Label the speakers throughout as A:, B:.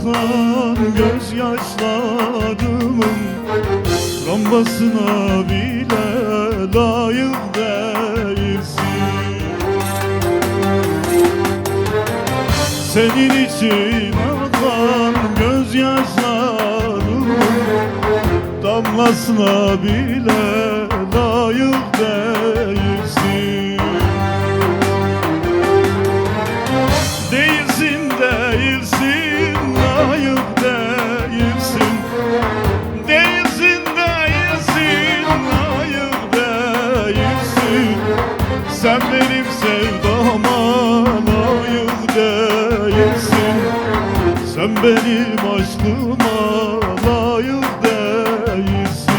A: akan gözyaşlarımın Rambasına bile layık değilsin. Senin için akan gözyaşlarımın Damlasına bile layık değilsin. Benim aşkıma layık değilsin.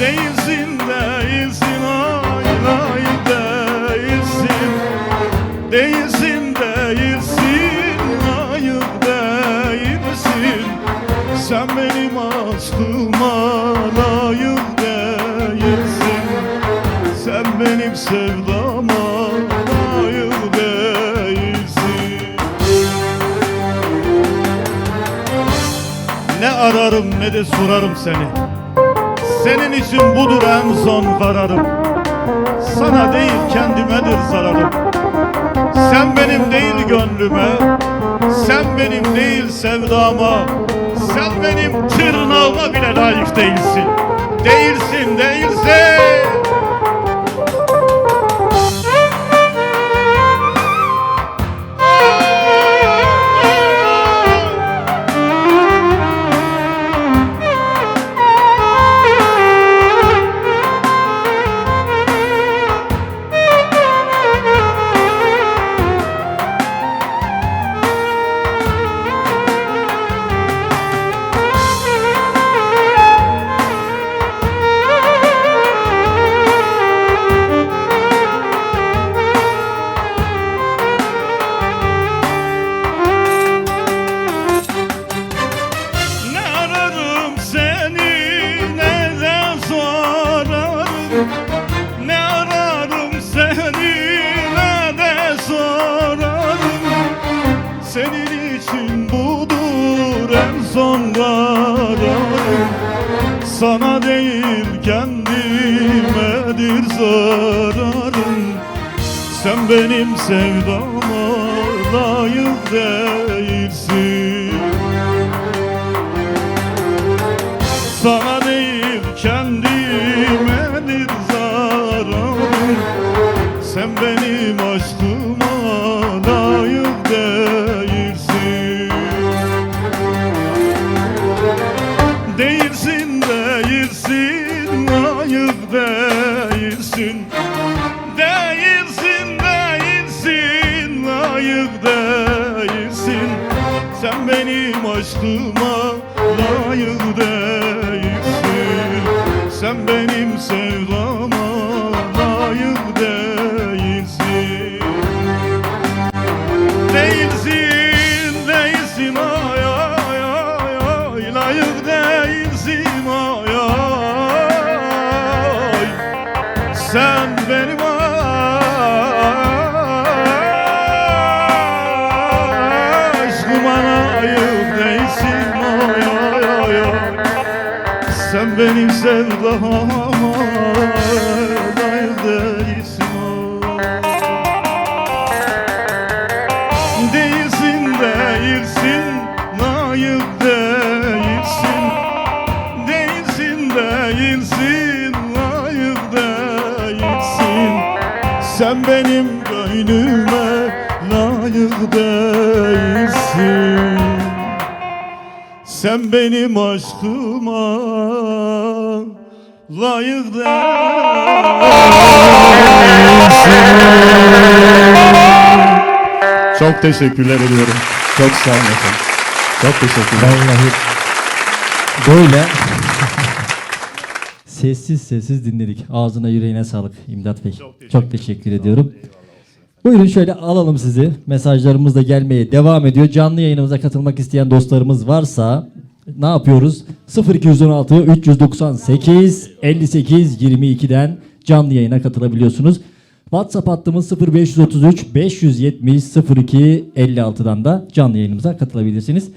A: Değilsin, değilsin, ay layık değilsin. Değilsin, değilsin, layık değilsin. Sen benim aşkıma layık değilsin. Sen benim sevdama ararım ne de sorarım seni. Senin için budur en son kararım. Sana değil kendimedir zararım. Sen benim değil gönlüme Sen benim değil sevdama Sen benim tırnağıma bile layık değilsin. Değilsin değilsin için budur en son kararım. Sana değil kendimedir zararım. Sen benim sevdama layık değilsin. Sana değil kendimedir zararım. Sen benim aşkıma Değilsin değilsin layık değilsin. Değilsin değilsin layık değilsin. Sen benim aşkıma layık değilsin. Sen benim sevdama benim sevdama layık değilsin Değilsin değilsin layık değilsin. Değilsin değilsin layık değilsin. Sen benim gönlüme layık değilsin Sen benim aşkıma layık değilsin çok teşekkürler ediyorum. Çok sağ olun efendim. Çok teşekkürler.
B: Vallahi böyle sessiz sessiz dinledik. Ağzına yüreğine sağlık İmdat Bey. Çok teşekkür, ediyorum. Buyurun şöyle alalım sizi. Mesajlarımız da gelmeye devam ediyor. Canlı yayınımıza katılmak isteyen dostlarımız varsa ne yapıyoruz? 0216 398 58 22'den canlı yayına katılabiliyorsunuz. WhatsApp hattımız 0533 570 02 56'dan da canlı yayınımıza katılabilirsiniz.